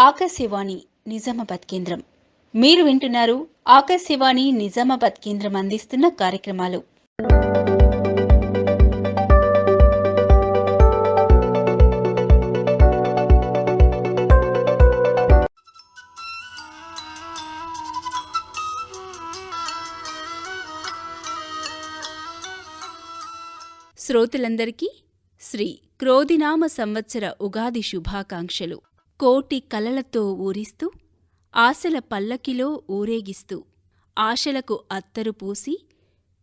ఆకాశవాణి నిజామాబాద్ కేంద్రం. మీరు వింటున్నారు ఆకాశవాణి నిజామాబాద్ కేంద్రం అందిస్తున్న కార్యక్రమాలు. శ్రోతలందరికీ శ్రీ క్రోధినామ సంవత్సర ఉగాది శుభాకాంక్షలు. కోటి కలలతో ఊరిస్తూ ఆశల పల్లకిలో ఊరేగిస్తూ ఆశలకు అత్తరు పూసి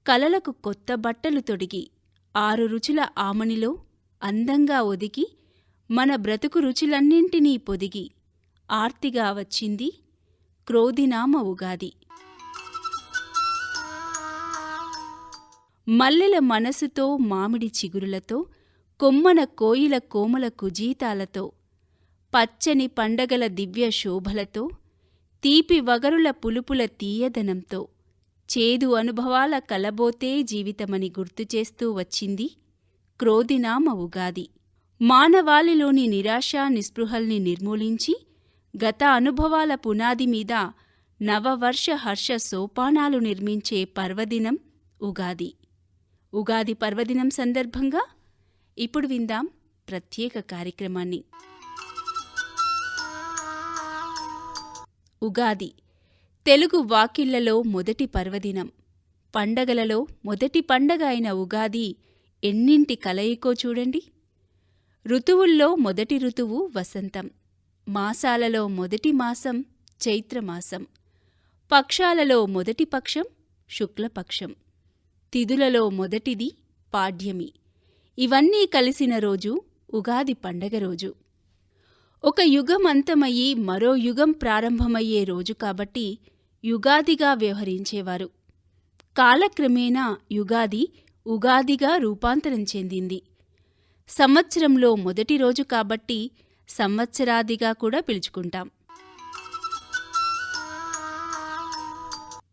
కలలకు కొత్త బట్టలు తొడిగి ఆరు రుచుల ఆమనిలో అందంగా ఒదిగి మన బ్రతుకు రుచులన్నింటినీ పొదిగి ఆర్తిగా వచ్చింది క్రోధినామ ఉగాది. మల్లెల మనసుతో మామిడి చిగురులతో కొమ్మన కోయిల కోమల కుజీతాలతో పచ్చని పండగల దివ్య శోభలతో తీపి వగరుల పులుపుల తీయదనంతో చేదు అనుభవాల కలబోతే జీవితమని గుర్తుచేస్తూ వచ్చింది క్రోధినామ ఉగాది. మానవాళిలోని నిరాశ నిస్పృహల్ని నిర్మూలించి గత అనుభవాల పునాది మీద నవవర్ష హర్ష సోపానాలు నిర్మించే పర్వదినం ఉగాది. ఉగాది పర్వదినం సందర్భంగా ఇప్పుడు విందాం ప్రత్యేక కార్యక్రమాన్ని. ఉగాది. తెలుగు వాకిళ్ళలో మొదటి పర్వదినం. పండగలలో మొదటి పండగ అయిన ఉగాది ఎన్నింటి కలయికో చూడండి. ఋతువుల్లో మొదటి ఋతువు వసంతం. మాసాలలో మొదటి మాసం చైత్రమాసం పక్షాలలో మొదటి పక్షం శుక్లపక్షం. తిథులలో మొదటిది పాడ్యమి. ఇవన్నీ కలిసిన రోజు ఉగాది పండగ రోజు. ఒక యుగం అంతమయ్యి మరో యుగం ప్రారంభమయ్యే రోజు కాబట్టి యుగాదిగా వ్యవహరించేవారు. కాలక్రమేణా యుగాది ఉగాదిగా రూపాంతరం చెందింది. సంవత్సరంలో మొదటి రోజు కాబట్టి సంవత్సరాదిగా కూడా పిలుచుకుంటాం.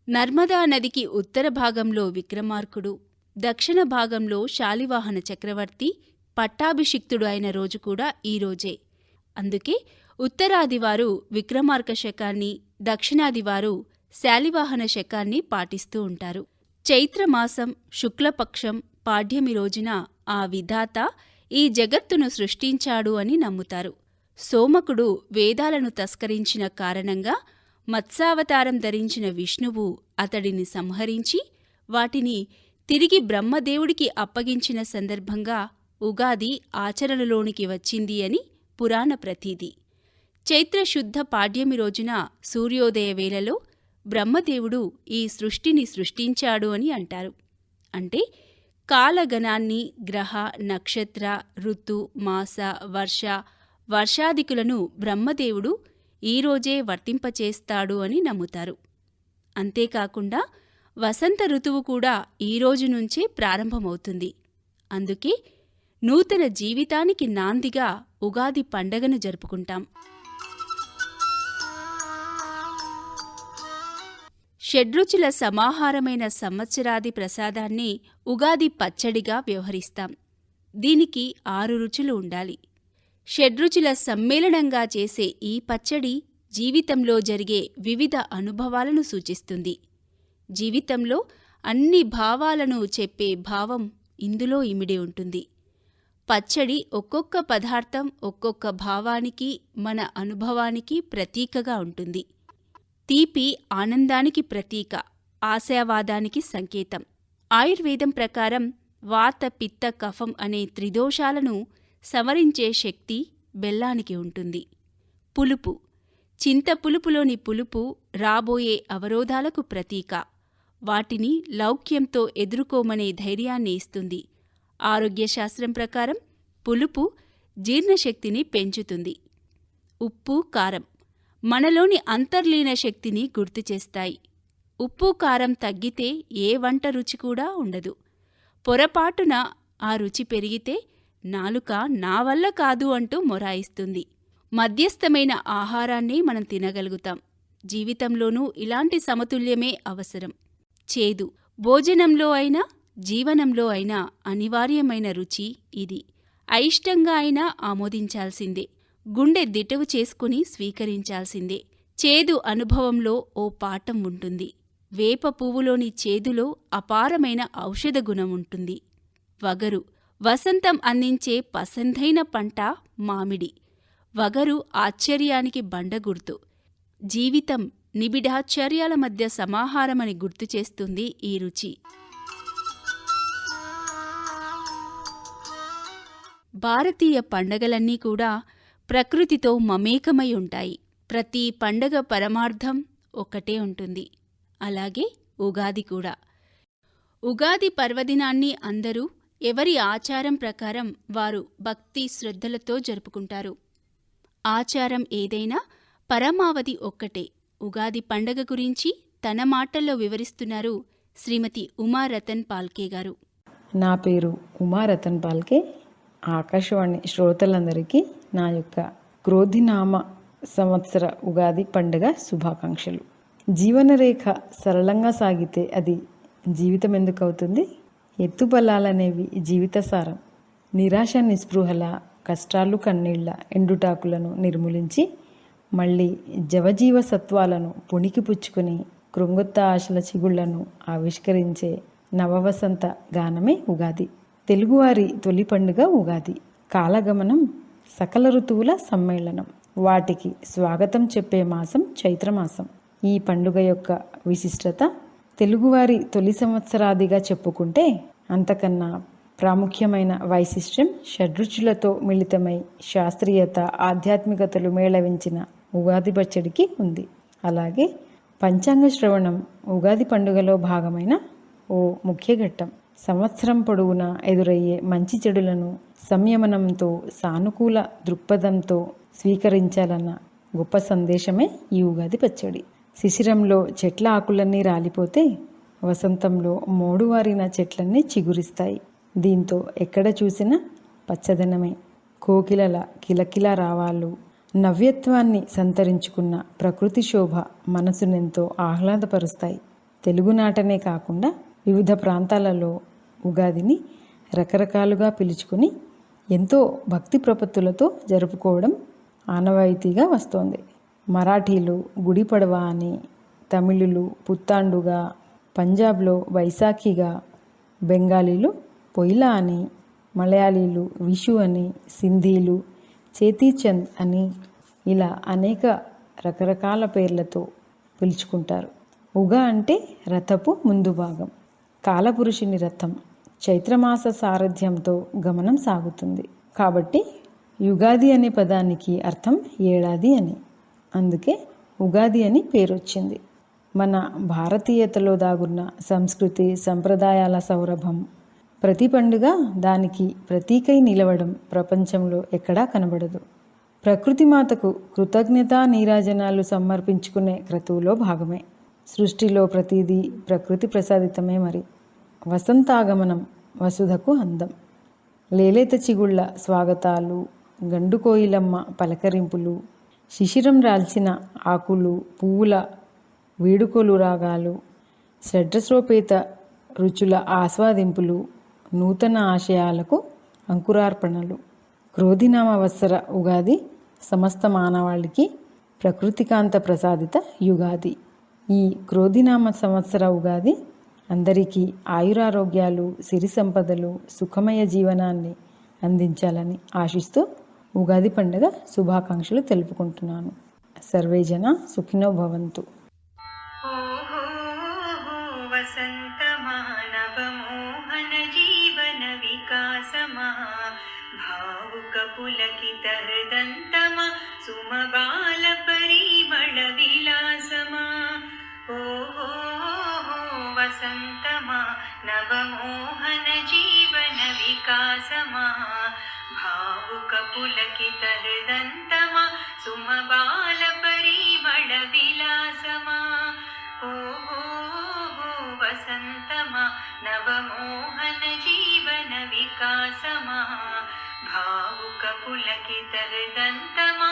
నర్మదా నదికి ఉత్తర భాగంలో విక్రమార్కుడు దక్షిణ భాగంలో శాలివాహన చక్రవర్తి పట్టాభిషిక్తుడు అయిన రోజు కూడా ఈ రోజే. అందుకే ఉత్తరాదివారు విక్రమార్క శకాన్ని దక్షిణాదివారు శాలివాహన శకాన్ని పాటిస్తూ ఉంటారు. చైత్రమాసం శుక్లపక్షం పాడ్యమి రోజున ఆ విధాత ఈ జగత్తును సృష్టించాడు అని నమ్ముతారు. సోమకుడు వేదాలను తస్కరించిన కారణంగా మత్సావతారం ధరించిన విష్ణువు అతడిని సంహరించి వాటిని తిరిగి బ్రహ్మదేవుడికి అప్పగించిన సందర్భంగా ఉగాది ఆచరణలోనికి వచ్చింది అని పురాణ ప్రతీది. చైత్రశుద్ధ పాడ్యమి రోజున సూర్యోదయ వేళలో బ్రహ్మదేవుడు ఈ సృష్టిని సృష్టించాడు అని అంటారు. అంటే కాలగణాన్ని గ్రహ నక్షత్ర ఋతు మాస వర్ష వర్షాదికులను బ్రహ్మదేవుడు ఈరోజే వర్తింపచేస్తాడు అని నమ్ముతారు. అంతేకాకుండా వసంత ఋతువు కూడా ఈ రోజు నుంచే ప్రారంభమవుతుంది. అందుకే నూతన జీవితానికి నాందిగా ఉగాది పండగను జరుపుకుంటాం. షడ్రుచుల సమాహారమైన సంవత్సరాది ప్రసాదాన్ని ఉగాది పచ్చడిగా వ్యవహరిస్తాం. దీనికి ఆరు రుచులు ఉండాలి. షడ్రుచుల సమ్మేళనంగా చేసే ఈ పచ్చడి జీవితంలో జరిగే వివిధ అనుభవాలను సూచిస్తుంది. జీవితంలో అన్ని భావాలను చెప్పే భావం ఇందులో ఇమిడి ఉంటుంది. పచ్చడి ఒక్కొక్క పదార్థం ఒక్కొక్క భావానికి మన అనుభవానికి ప్రతీకగా ఉంటుంది. తీపి ఆనందానికి ప్రతీక ఆశావాదానికి సంకేతం. ఆయుర్వేదం ప్రకారం వాత పిత్త కఫం అనే త్రిదోషాలను సమరించే శక్తి బెల్లానికి ఉంటుంది. పులుపు. చింత పులుపులోని పులుపు రాబోయే అవరోధాలకు ప్రతీక. వాటిని లౌక్యంతో ఎదుర్కోమనే ధైర్యాన్ని ఇస్తుంది. ఆరోగ్యశాస్త్రం ప్రకారం పులుపు జీర్ణశక్తిని పెంచుతుంది. ఉప్పు కారం మనలోని అంతర్లీన శక్తిని గుర్తు చేస్తాయి. ఉప్పు కారం తగ్గితే ఏ వంట రుచి కూడా ఉండదు. పొరపాటున ఆ రుచి పెరిగితే నాలుక నా వల్ల కాదు అంటూ మొరాయిస్తుంది. మధ్యస్థమైన ఆహారాన్ని మనం తినగలుగుతాం. జీవితంలోనూ ఇలాంటి సమతుల్యమే అవసరం. చేదు. భోజనంలో అయినా జీవనంలో అయినా అనివార్యమైన రుచి ఇది. అయిష్టంగా అయినా ఆమోదించాల్సిందే. గుండె దిటవు చేసుకుని స్వీకరించాల్సిందే. చేదు అనుభవంలో ఓ పాఠం ఉంటుంది. వేప పువ్వులోని చేదులో అపారమైన ఔషధ గుణం ఉంటుంది. వగరు. వసంతం అందించే పసందైన పంట మామిడి. వగరు ఆశ్చర్యానికి బండగుర్తు జీవితం నిబిడాశ్చర్యాల మధ్య సమాహారమని గుర్తు చేస్తుంది ఈ రుచి. భారతీయ పండగలన్నీ కూడా ప్రకృతితో మమేకమై ఉంటాయి. ప్రతి పండగ పరమార్థం ఒక్కటే ఉంటుంది. అలాగే ఉగాది కూడా. ఉగాది పర్వదినాన్ని అందరూ ఎవరి ఆచారం ప్రకారం వారు భక్తి శ్రద్ధలతో జరుపుకుంటారు. ఆచారం ఏదైనా పరమావధి ఒక్కటే. ఉగాది పండగ గురించి తన మాటల్లో వివరిస్తున్నారు శ్రీమతి ఉమారతన్ పాల్కే గారు. నా పేరు ఉమారతన్ పాల్కే. ఆకాశవాణి శ్రోతలందరికీ నా యొక్క క్రోధినామ సంవత్సర ఉగాది పండుగ శుభాకాంక్షలు. జీవనరేఖ సరళంగా సాగితే అది జీవితం ఎందుకు అవుతుంది? ఎత్తుబలాలనేవి జీవిత సారం. నిరాశ నిస్పృహల కష్టాలు కన్నీళ్ళ ఎండుటాకులను నిర్మూలించి మళ్ళీ జవజీవ సత్వాలను పుణికి పుచ్చుకుని కృంగొత్త ఆశల చిగుళ్ళను ఆవిష్కరించే నవవసంత గానమే ఉగాది. తెలుగువారి తొలి పండుగ ఉగాది. కాలగమనం సకల ఋతువుల సమ్మేళనం. వాటికి స్వాగతం చెప్పే మాసం చైత్రమాసం ఈ పండుగ యొక్క విశిష్టత తెలుగువారి తొలి సంవత్సరాదిగా చెప్పుకుంటే అంతకన్నా ప్రాముఖ్యమైన వైశిష్ట్యం షడ్రుచులతో మిళితమై శాస్త్రీయత ఆధ్యాత్మికతలు మేళవించిన ఉగాది పచ్చడికి ఉంది. అలాగే పంచాంగ శ్రవణం ఉగాది పండుగలో భాగమైన ఓ ముఖ్య ఘట్టం. సంవత్సరం పొడవునా ఎదురయ్యే మంచి చెడులను సంయమనంతో సానుకూల దృక్పథంతో స్వీకరించాలన్న గొప్ప సందేశమే ఈ ఉగాది పచ్చడి. శిశిరంలో చెట్ల ఆకులన్నీ రాలిపోతే వసంతంలో మోడువారిన చెట్లన్నీ చిగురిస్తాయి. దీంతో ఎక్కడ చూసినా పచ్చదనమే. కోకిలల కిలకిల రావాలు నవ్యత్వాన్ని సంతరించుకున్న ప్రకృతి శోభ మనసునెంతో ఆహ్లాదపరుస్తాయి. తెలుగునాటనే కాకుండా వివిధ ప్రాంతాలలో ఉగాదిని రకరకాలుగా పిలుచుకుని ఎంతో భక్తి ప్రపత్తులతో జరుపుకోవడం ఆనవాయితీగా వస్తోంది. మరాఠీలు గుడి పడవ అని తమిళులు పుత్తాండుగా పంజాబ్లో వైశాఖిగా బెంగాలీలు పొయిలా అని మలయాళీలు విషు అని సింధీలు చేతీచంద్ అని ఇలా అనేక రకరకాల పేర్లతో పిలుచుకుంటారు. ఉగా అంటే రథపు ముందు భాగం. కాలపురుషుని రథం చైత్రమాస సారథ్యంతో గమనం సాగుతుంది. కాబట్టి యుగాది అనే పదానికి అర్థం ఏడాది అని. అందుకే ఉగాది అని పేరొచ్చింది. మన భారతీయతలో దాగున్న సంస్కృతి సంప్రదాయాల సౌరభం ప్రతి పండుగ దానికి ప్రతీకై నిలవడం ప్రపంచంలో ఎక్కడా కనబడదు. ప్రకృతి మాతకు కృతజ్ఞతా నీరాజనాలు సమర్పించుకునే క్రతువులో భాగమే. సృష్టిలో ప్రతిదీ ప్రకృతి ప్రసాదితమే మరి. వసంతాగమనం వసుధకు అందం. లేలేత చిగుళ్ళ స్వాగతాలు గండుకోయిలమ్మ పలకరింపులు శిశిరం రాల్చిన ఆకులు పువ్వుల వేడుకోలు రాగాలు షడ్రస్రోపేత రుచుల ఆస్వాదింపులు నూతన ఆశయాలకు అంకురార్పణలు. క్రోధినామవత్సర ఉగాది సమస్త మానవాళికి ప్రకృతికాంత ప్రసాదిత యుగాది. ఈ క్రోధినామ సంవత్సర ఉగాది అందరికీ ఆయురారోగ్యాలు సిరి సంపదలు సుఖమయ జీవనాన్ని అందించాలని ఆశిస్తూ ఉగాది పండుగ శుభాకాంక్షలు తెలుపుకుంటున్నాను. సర్వేజన సుఖినో భవంతు. भावुक भावुकपुलकितहृदन्तमा दन्तमा विलासमा ओ हो हो वसन्तमा नवमोहन जीवन विकासमा भावुक पुलकितर् दन्तमा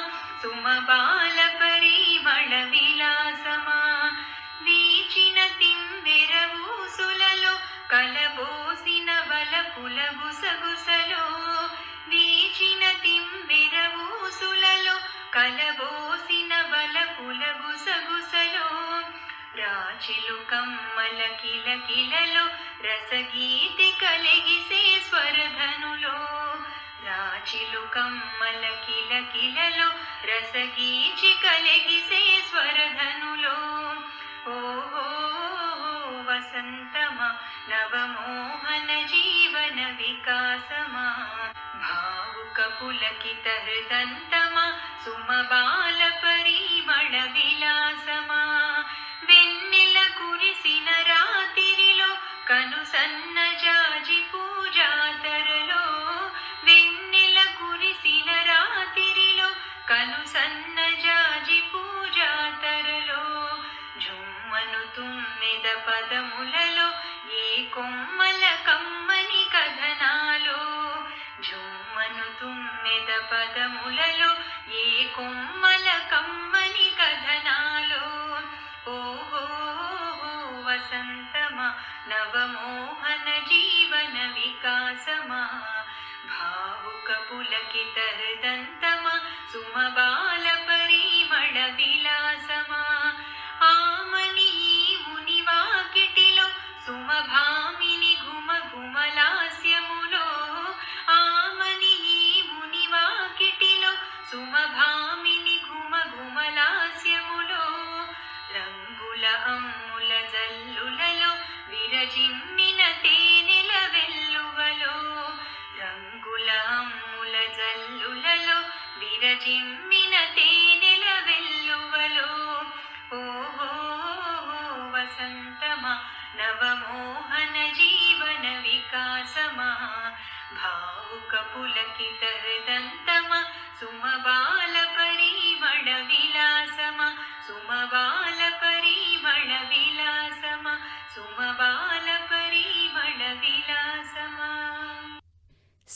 కిలకిలలో కిల కిలలో రసగీతి కలిగిసే స్వరధనులో. రాచిలు కమ్మల కిల కిలలో రసగీచి కలిగిసే స్వరధనులో. ఓహో వసంతమా నవమోహన జీవన వికాసమా భావుక పులకిత హృదంతమా సుమబాల పరిమళ విలాసమా. వెన్నెల కురిసిన రాత్రిలో కను సన్న జాజి పూజాతరలో వెన్నెల కురిసిన రాత్రిలో కను సన్న జాజి పూజాతరలో జుమ్మను తుమ్మెద పదములలో ఏ కొమ్మల కమ్మని కథనాలో. జుమ్మను తుమ్మెద పదములలో ఏ కొమ్మల కమ్మని వసంతమా నవమోహన జీవన వికాసమా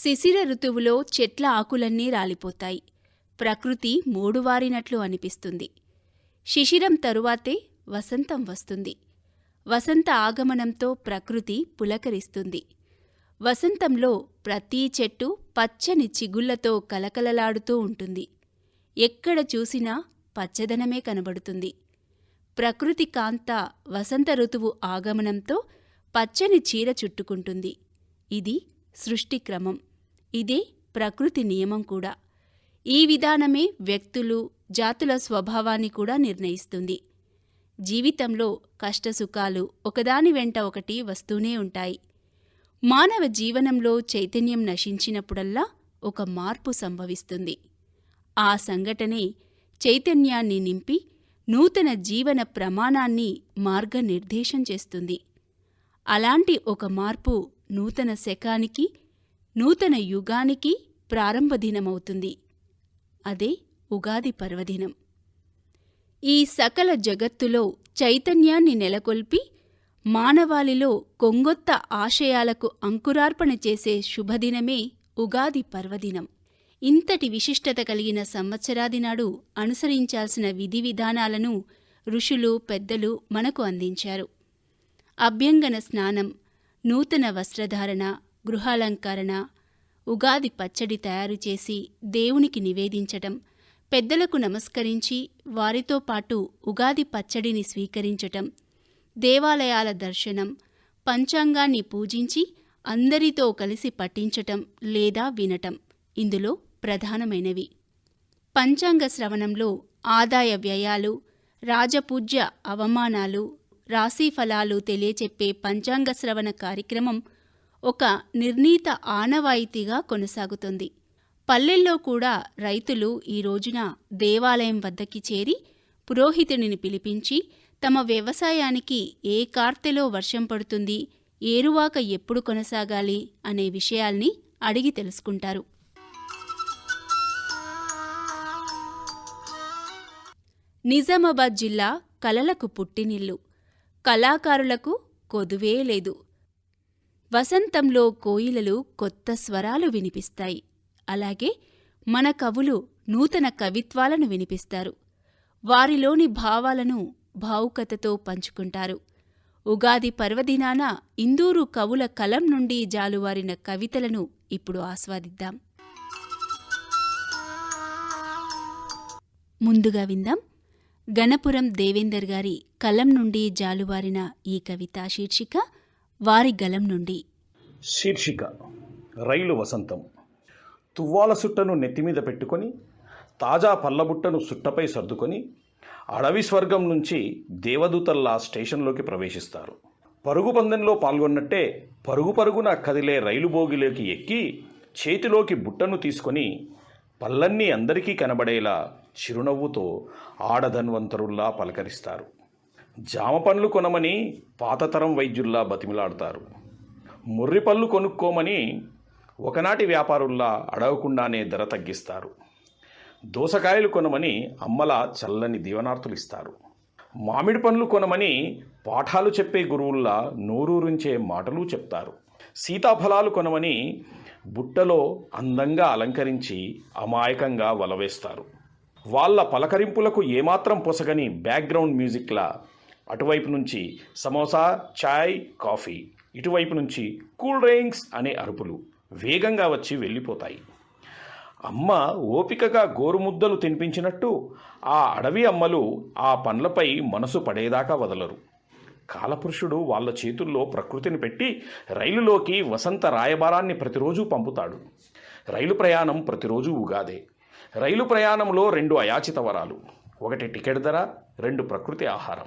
శిశిర ఋతువులో చెట్ల ఆకులన్నీ రాలిపోతాయి. ప్రకృతి మూడువారినట్లు అనిపిస్తుంది. శిశిరం తరువాతే వసంతం వస్తుంది. వసంత ఆగమనంతో ప్రకృతి పులకరిస్తుంది. వసంతంలో ప్రతి చెట్టు పచ్చని చిగుళ్ళతో కలకలలాడుతూ ఉంటుంది. ఎక్కడ చూసినా పచ్చదనమే కనబడుతుంది. ప్రకృతి కాంత వసంత ఋతువు ఆగమనంతో పచ్చని చీర చుట్టుకుంటుంది. ఇది సృష్టి క్రమం ఇదే ప్రకృతి నియమం కూడా. ఈ విధానమే వ్యక్తులు జాతుల స్వభావాన్ని కూడా నిర్ణయిస్తుంది. జీవితంలో కష్టసుఖాలు ఒకదాని వెంట ఒకటి వస్తూనే ఉంటాయి. మానవ జీవనంలో చైతన్యం నశించినప్పుడల్లా ఒక మార్పు సంభవిస్తుంది. ఆ సంఘటనే చైతన్యాన్ని నింపి నూతన జీవన ప్రమాణాన్ని మార్గనిర్దేశం చేస్తుంది. అలాంటి ఒక మార్పు నూతన శకానికి నూతన యుగానికి ప్రారంభ దినమవుతుంది. అదే ఉగాది పర్వదినం. ఈ సకల జగత్తులో చైతన్యాన్ని నెలకొల్పి మానవాళిలో కొంగొత్త ఆశయాలకు అంకురార్పణ చేసే శుభదినమే ఉగాది పర్వదినం. ఇంతటి విశిష్టత కలిగిన సంవత్సరాది నాడు అనుసరించాల్సిన విధి విధానాలను ఋషులు పెద్దలు మనకు అందించారు. అభ్యంగన స్నానం నూతన వస్త్రధారణ గృహాలంకరణ ఉగాది పచ్చడి తయారు చేసి దేవునికి నివేదించటం పెద్దలకు నమస్కరించి వారితో పాటు ఉగాది పచ్చడిని స్వీకరించటం దేవాలయాల దర్శనం పంచాంగాన్ని పూజించి అందరితో కలిసి పఠించటం లేదా వినటం ఇందులో ప్రధానమైనవి. పంచాంగ శ్రవణంలో ఆదాయ వ్యయాలు రాజపూజ్య అవమానాలు రాశిఫలాలు తెలియచెప్పే పంచాంగ శ్రవణ కార్యక్రమం ఒక నిర్ణీత ఆనవాయితీగా కొనసాగుతుంది. పల్లెల్లో కూడా రైతులు ఈ రోజున దేవాలయం వద్దకి చేరి పురోహితుడిని పిలిపించి తమ వ్యవసాయానికి ఏ కార్తెలో వర్షం పడుతుంది ఏరువాక ఎప్పుడు కొనసాగాలి అనే విషయాల్ని అడిగి తెలుసుకుంటారు. నిజామాబాద్ జిల్లా కలలకు పుట్టినిల్లు. కళాకారులకు కొదువే లేదు. వసంతంలో కోయిలలు కొత్త స్వరాలు వినిపిస్తాయి. అలాగే మన కవులు నూతన కవిత్వాలను వినిపిస్తారు. వారిలోని భావాలను భావుకతతో పంచుకుంటారు. ఉగాది పర్వదినాన ఇందూరు కవుల కలం నుండి జాలువారిన కవితలను ఇప్పుడు ఆస్వాదిద్దాం. ముందుగా విందాం. గణపురం దేవేందర్ గారి కలం నుండి జాలువారిన ఈ కవితా శీర్షిక వారి గలం నుండి. శీర్షిక రైలు వసంతం. తువ్వాల సుట్టను నెత్తిమీద పెట్టుకొని తాజా పల్లబుట్టను సుట్టపై సర్దుకొని అడవి స్వర్గం నుంచి దేవదూతల్లా స్టేషన్లోకి ప్రవేశిస్తారు. పరుగు పందెంలో పాల్గొన్నట్టే పరుగు పరుగున కదిలే రైలు బోగిలోకి ఎక్కి చేతిలోకి బుట్టను తీసుకొని పల్లన్నీ అందరికీ కనబడేలా చిరునవ్వుతో ఆడధన్వంతరుల్లా పలకరిస్తారు. జామ పండ్లు కొనమని పాతతరం వైద్యుల్లా బతిమిలాడతారు. ముర్రి పళ్ళు కొనుక్కోమని ఒకనాటి వ్యాపారుల్లా అడగకుండానే ధర తగ్గిస్తారు. దోసకాయలు కొనమని అమ్మల చల్లని దీవనార్థులు ఇస్తారు మామిడి పండ్లు కొనమని పాఠాలు చెప్పే గురువుల్లా నోరూరించే మాటలు చెప్తారు. సీతాఫలాలు కొనమని బుట్టలో అందంగా అలంకరించి అమాయకంగా వలవేస్తారు. వాళ్ళ పలకరింపులకు ఏమాత్రం పొసగని బ్యాక్గ్రౌండ్ మ్యూజిక్లా అటువైపు నుంచి సమోసా చాయ్ కాఫీ ఇటువైపు నుంచి కూల్ డ్రింక్స్ అనే అరుపులు వేగంగా వచ్చి వెళ్ళిపోతాయి. అమ్మ ఓపికగా గోరుముద్దలు తినిపించినట్టు ఆ అడవి అమ్మలు ఆ పండ్లపై మనసు పడేదాకా వదలరు. కాలపురుషుడు వాళ్ళ చేతుల్లో ప్రకృతిని పెట్టి రైలులోకి వసంత రాయబారాన్ని ప్రతిరోజు పంపుతాడు. రైలు ప్రయాణం ప్రతిరోజు ఉగాదే. రైలు ప్రయాణంలో రెండు అయాచిత వరాలు ఒకటి టికెట్ ధర రెండు ప్రకృతి ఆహారం.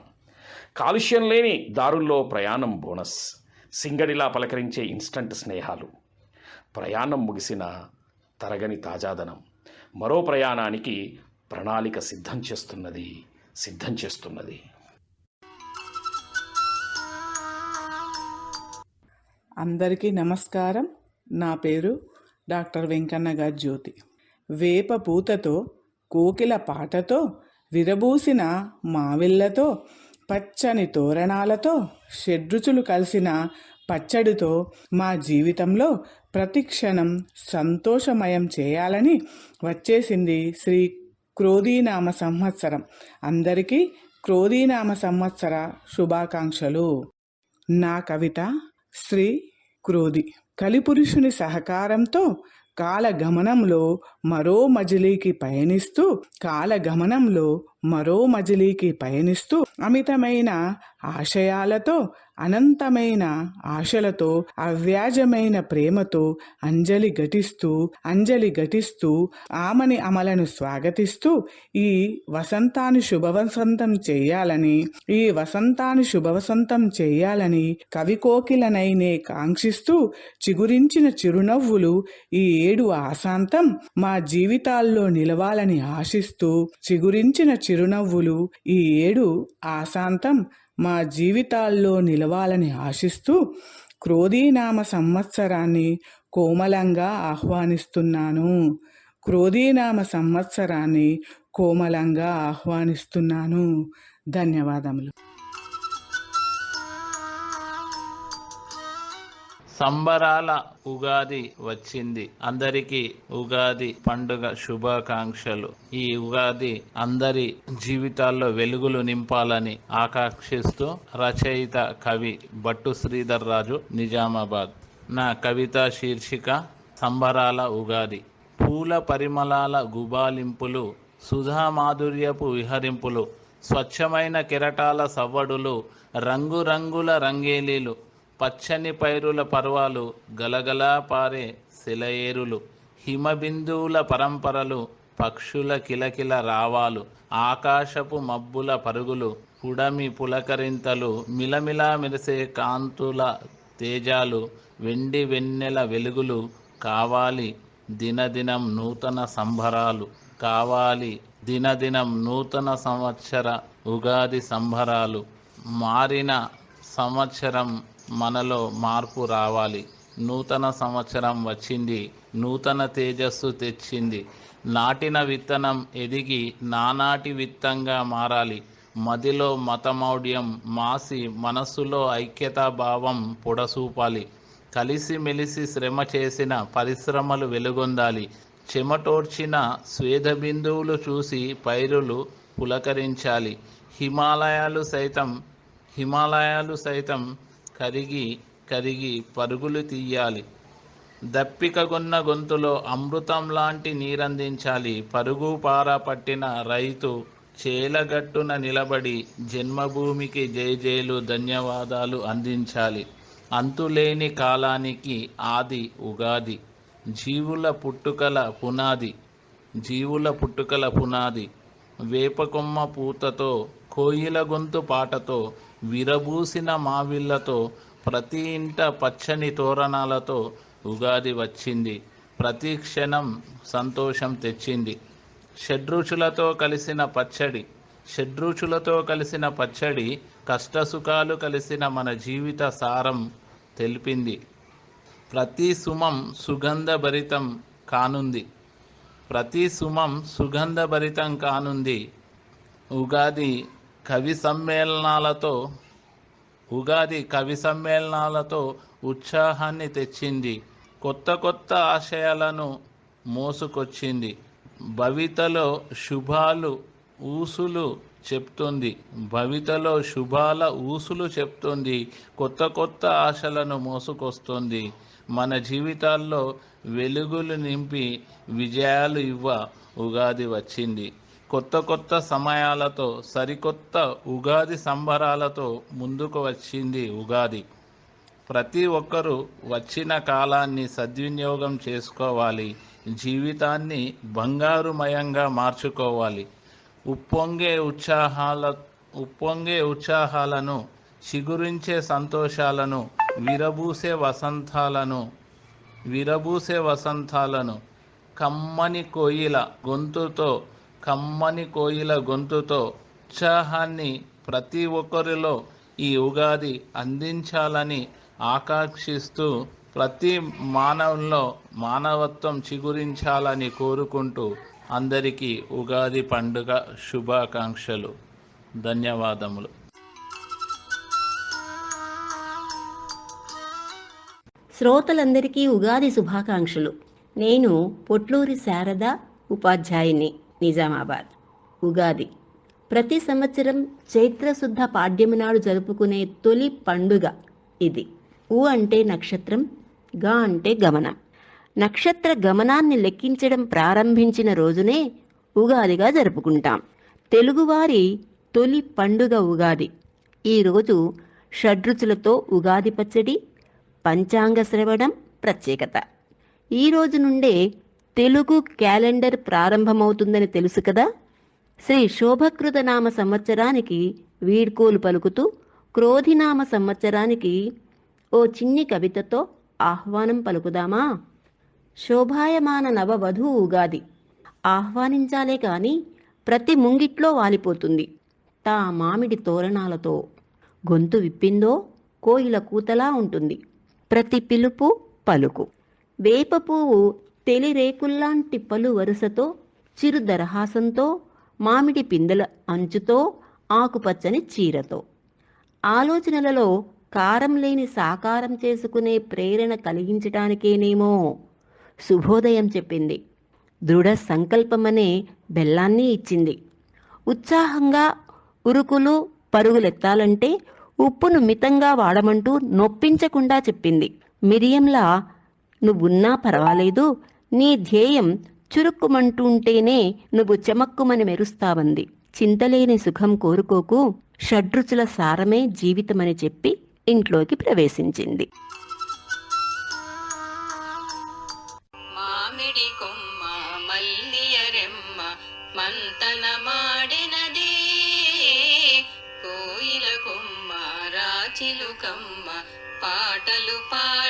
కాలుష్యం లేని దారుల్లో ప్రయాణం బోనస్. సింగడిలా పలకరించే ఇన్స్టంట్ స్నేహాలు. ప్రయాణం ముగిసిన తరగని తాజాదనం. మరో ప్రయాణానికి ప్రణాళిక సిద్ధం చేస్తున్నది సిద్ధం చేస్తున్నది. అందరికీ నమస్కారం. నా పేరు డాక్టర్ వెంకన్న గారి జ్యోతి. వేప పూతతో కోకిల పాటతో విరబూసిన మావిళ్ళతో పచ్చని తోరణాలతో షడ్రుచులు కలిసిన పచ్చడితో మా జీవితంలో ప్రతిక్షణం సంతోషమయం చేయాలని వచ్చేసింది శ్రీ క్రోధీనామ సంవత్సరం. అందరికీ క్రోధీనామ సంవత్సర శుభాకాంక్షలు. నా కవిత శ్రీ క్రోధి. కలిపురుషుని సహకారంతో కాలగమనంలో మరో మజిలీకి పయనిస్తూ కాలగమనంలో మరో మజిలీకి పయనిస్తూ అమితమైన ఆశయాలతో అనంతమైన ఆశలతో అవ్యాజమైన ప్రేమతో అంజలి ఘటిస్తూ అంజలి ఘటిస్తూ ఆమని అమలను స్వాగతిస్తూ ఈ వసంతాన్ని శుభవసంతం చేయాలని ఈ వసంతాన్ని శుభవసంతం చేయాలని కవి కోకిలనైనే కాంక్షిస్తూ చిగురించిన చిరునవ్వులు ఈ ఏడు ఆశాంతం మా జీవితాల్లో నిలవాలని ఆశిస్తూ చిగురించిన చిరునవ్వులు ఈ ఏడు ఆశాంతం మా జీవితాల్లో నిలవాలని ఆశిస్తూ క్రోధీనామ సంవత్సరాన్ని కోమలంగా ఆహ్వానిస్తున్నాను. క్రోధీనామ సంవత్సరాన్ని కోమలంగా ఆహ్వానిస్తున్నాను. ధన్యవాదములు. సంబరాల ఉగాది వచ్చింది. అందరికీ ఉగాది పండుగ శుభాకాంక్షలు. ఈ ఉగాది అందరి జీవితాల్లో వెలుగులు నింపాలని ఆకాంక్షిస్తూ రచయిత కవి భట్టు శ్రీధర్ రాజు నిజామాబాద్. నా కవిత శీర్షిక సంబరాల ఉగాది. పూల పరిమళాల గుబాలింపులు సుధా మాధుర్యపు విహరింపులు స్వచ్ఛమైన కెరటాల సవ్వడులు రంగురంగుల రంగేలీలు పచ్చని పైరుల పర్వాలు గలగలా పారే శిలయేరులు. హిమబిందువుల పరంపరలు పక్షుల కిలకిల రావాలు. ఆకాశపు మబ్బుల పరుగులు పుడమి పులకరింతలు మిలమిలా మెరిసే కాంతుల తేజాలు వెండి వెన్నెల వెలుగులు కావాలి దినదినం నూతన సంబరాలు. కావాలి దినదినం నూతన సంవత్సర ఉగాది సంబరాలు. మారిన సంవత్సరం మనలో మార్పు రావాలి. నూతన సంవత్సరం వచ్చింది. నూతన తేజస్సు తెచ్చింది. నాటిన విత్తనం ఎదిగి నానాటి విత్తంగా మారాలి. మదిలో మతమౌఢ్యం మాసి మనస్సులో ఐక్యతా భావం పొడసూపాలి. కలిసిమెలిసి శ్రమ చేసిన పరిశ్రమలు వెలుగొందాలి. చెమటోడ్చిన స్వేద బిందువులు చూసి పైరులు పులకరించాలి. హిమాలయాలు సైతం హిమాలయాలు సైతం కరిగి కరిగి పరుగులు తీయాలి. దప్పికగున్న గొంతులో అమృతం లాంటి నీరందించాలి. పరుగు పార పట్టిన రైతు చేలగట్టున నిలబడి జన్మభూమికి జయజేలు ధన్యవాదాలు అందించాలి. అంతులేని కాలానికి ఆది ఉగాది. జీవుల పుట్టుకల పునాది జీవుల పుట్టుకల పునాది. వేపకొమ్మ పూతతో కోయిల గొంతు పాటతో విరబూసిన మావిళ్ళతో ప్రతి ఇంట పచ్చని తోరణాలతో ఉగాది వచ్చింది. ప్రతి క్షణం సంతోషం తెచ్చింది. షడ్రుచులతో కలిసిన పచ్చడి షడ్రుచులతో కలిసిన పచ్చడి కష్టసుఖాలు కలిసిన మన జీవిత సారం తెలిపింది. ప్రతి సుమం సుగంధభరితం కానుంది. ప్రతి సుమం సుగంధభరితం కానుంది. ఉగాది కవి సమ్మేళనాలతో ఉగాది కవి సమ్మేళనాలతో ఉత్సాహాన్ని తెచ్చింది. కొత్త కొత్త ఆశయాలను మోసుకొచ్చింది. భవితలో శుభాలు ఊసులు చెప్తుంది. భవితలో శుభాల ఊసులు చెప్తుంది. కొత్త కొత్త ఆశలను మోసుకొస్తుంది. మన జీవితాల్లో వెలుగులు నింపి విజయాలు ఇవ్వ ఉగాది వచ్చింది. కొత్త కొత్త సమయాలతో సరికొత్త ఉగాది సంబరాలతో ముందుకు వచ్చింది ఉగాది. ప్రతి ఒక్కరూ వచ్చిన కాలాన్ని సద్వినియోగం చేసుకోవాలి. జీవితాన్ని బంగారుమయంగా మార్చుకోవాలి. ఉప్పొంగే ఉత్సాహాల ఉప్పొంగే ఉత్సాహాలను చిగురించే సంతోషాలను విరబూసే వసంతాలను విరబూసే వసంతాలను కమ్మని కోయిల గొంతుతో కమ్మని కోయిల గొంతుతో ఉత్సాహాన్ని ప్రతి ఒక్కరిలో ఈ ఉగాది అందించాలని ఆకాంక్షిస్తూ ప్రతి మానవుల్లో మానవత్వం చిగురించాలని కోరుకుంటూ అందరికీ ఉగాది పండుగ శుభాకాంక్షలు. ధన్యవాదములు. శ్రోతలందరికీ ఉగాది శుభాకాంక్షలు. నేను పొట్లూరి శారద ఉపాధ్యాయుని. నిజామాబాద్. ఉగాది. ప్రతి సంవత్సరం చైత్రశుద్ధ పాడ్యమి నాడు జరుపుకునే తొలి పండుగ ఇది. ఉ అంటే నక్షత్రం గా అంటే గమనం. నక్షత్ర గమనాన్ని లెక్కించడం ప్రారంభించిన రోజునే ఉగాదిగా జరుపుకుంటాం. తెలుగువారి తొలి పండుగ ఉగాది. ఈరోజు షడ్రుచులతో ఉగాది పచ్చడి పంచాంగ శ్రవణం ప్రత్యేకత. ఈ రోజు నుండే తెలుగు క్యాలెండర్ ప్రారంభమవుతుందని తెలుసు కదా? శ్రీ శోభకృత నామ సంవత్సరానికి వీడ్కోలు పలుకుతూ క్రోధినామ సంవత్సరానికి ఓ చిన్ని కవితతో ఆహ్వానం పలుకుదామా? శోభాయమాన నవవధు ఉగాది. ఆహ్వానించాలే కాని ప్రతి ముంగిట్లో వాలిపోతుంది. తా మామిడి తోరణాలతో గొంతు విప్పిందో కోయిల కూతలా ఉంటుంది. ప్రతి పిలుపు పలుకు. వేప పువ్వు తెలిరేకుల్లాంటి పలు వరుసతో చిరు దరహాసంతో మామిడి పిందెల అంచుతో ఆకుపచ్చని చీరతో. ఆలోచనలలో కారం లేని సాకారం చేసుకునే ప్రేరణ కలిగించటానికేనేమో శుభోదయం చెప్పింది. దృఢ సంకల్పమనే బెల్లాన్ని ఇచ్చింది. ఉత్సాహంగా ఉరుకులు పరుగులెత్తాలంటే ఉప్పును మితంగా వాడమంటూ నొప్పించకుండా చెప్పింది. మిరియంలా నువ్వున్నా పర్వాలేదు నీ ధ్యేయం చురుక్కుమంటుంటేనే నువ్వు చెమక్కుమని మెరుస్తావంది. చింతలేని సుఖం కోరుకోకు షడ్రుచుల సారమే జీవితమని చెప్పి ఇంట్లోకి ప్రవేశించింది. మామిడి కొమ్మ మల్లియరెమ్మ మంతన మాడినది. కోయిల కొమ్మ రాచిలుకమ్మ పాటలు పాడినది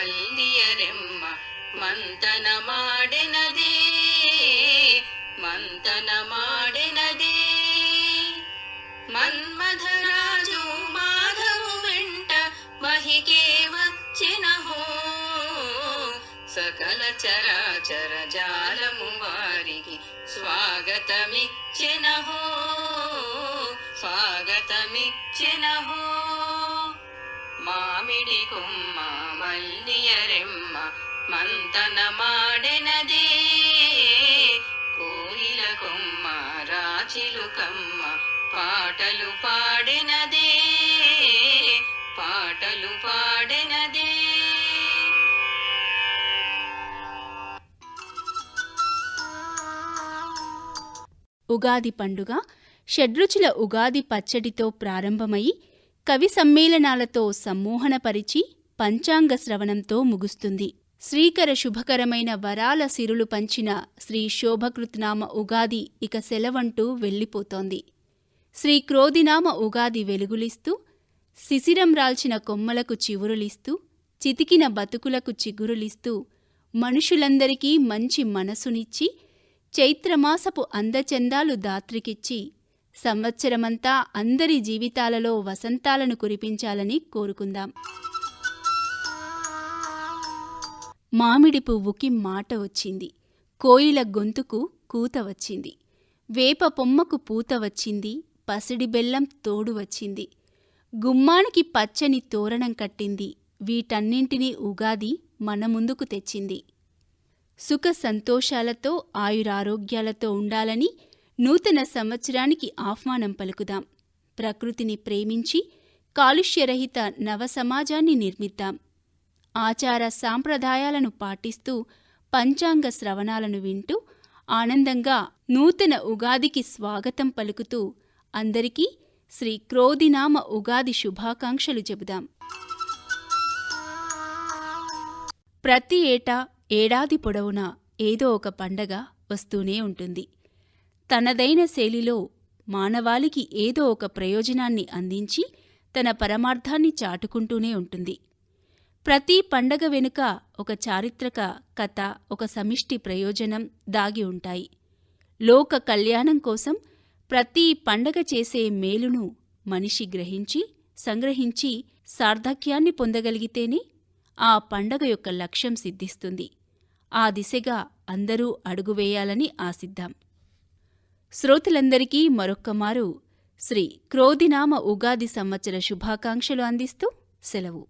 మల్లియరెమ్మ మంతన మాడినదే మంతన మాడినదే మన్మధరాజు మాధవు వెంట మహికే వచ్చినహో సకల చరాచర జాలము వారికి స్వాగతమిచ్చినహో స్వాగతమిచ్చినహో. మామిడి కొమ్మ మల్లియరెమ్మ మంతన మాడెనదే కోయిల కొమ్మ రాచిలుకమ్మ పాటలు పాడెనదే. పాటలు పాడెనదే. ఉగాది పండుగ షడ్రుచుల ఉగాది పచ్చడితో ప్రారంభమై కవి సమ్మేళనాలతో సమ్మోహనపరిచి పంచాంగ శ్రవణంతో ముగుస్తుంది. శ్రీకర శుభకరమైన వరాల సిరులు పంచిన శ్రీ శోభకృత్నామ ఉగాది ఇక సెలవంటూ వెళ్ళిపోతోంది. శ్రీ క్రోధినామ ఉగాది వెలుగులిస్తూ శిశిరం రాల్చిన కొమ్మలకు చివురులిస్తూ చితికిన బతుకులకు చిగురులిస్తూ మనుషులందరికీ మంచి మనసునిచ్చి చైత్రమాసపు అందచందాలు దాత్రికిచ్చి సంవత్సరమంతా అందరి జీవితాలలో వసంతాలను కురిపించాలని కోరుకుందాం. మామిడి పువ్వుకి మాట వచ్చింది. కోయిల గొంతుకు కూత వచ్చింది. వేప పొమ్మకు పూత వచ్చింది. పసిడి బెల్లం తోడు వచ్చింది. గుమ్మానికి పచ్చని తోరణం కట్టింది. వీటన్నింటినీ ఉగాది మన ముందుకు తెచ్చింది. సుఖ సంతోషాలతో ఆయురారోగ్యాలతో ఉండాలని నూతన సంవత్సరానికి ఆహ్వానం పలుకుదాం. ప్రకృతిని ప్రేమించి కాలుష్యరహిత నవ సమాజాన్ని నిర్మిద్దాం. ఆచార సాంప్రదాయాలను పాటిస్తూ పంచాంగ శ్రవణాలను వింటూ ఆనందంగా నూతన ఉగాదికి స్వాగతం పలుకుతూ అందరికీ శ్రీ క్రోధినామ ఉగాది శుభాకాంక్షలు చెబుదాం. ప్రతి ఏటా ఏడాది పొడవునా ఏదో ఒక పండగ వస్తూనే ఉంటుంది. తనదైన శైలిలో మానవాళికి ఏదో ఒక ప్రయోజనాన్ని అందించి తన పరమార్థాన్ని చాటుకుంటూనే ఉంటుంది. ప్రతి పండగ వెనుక ఒక చారిత్రక కథ ఒక సమిష్టి ప్రయోజనం దాగి ఉంటాయి. లోక కళ్యాణం కోసం ప్రతి పండగ చేసే మేలును మనిషి గ్రహించి సంగ్రహించి సార్థక్యాన్ని పొందగలిగితేనే ఆ పండగ యొక్క లక్ష్యం సిద్ధిస్తుంది. ఆ దిశగా అందరూ అడుగువేయాలని ఆశిద్దాం. శ్రోతలందరికీ మరొక్కమారు శ్రీ క్రోధినామ ఉగాది సంవత్సర శుభాకాంక్షలు అందిస్తూ సెలవు.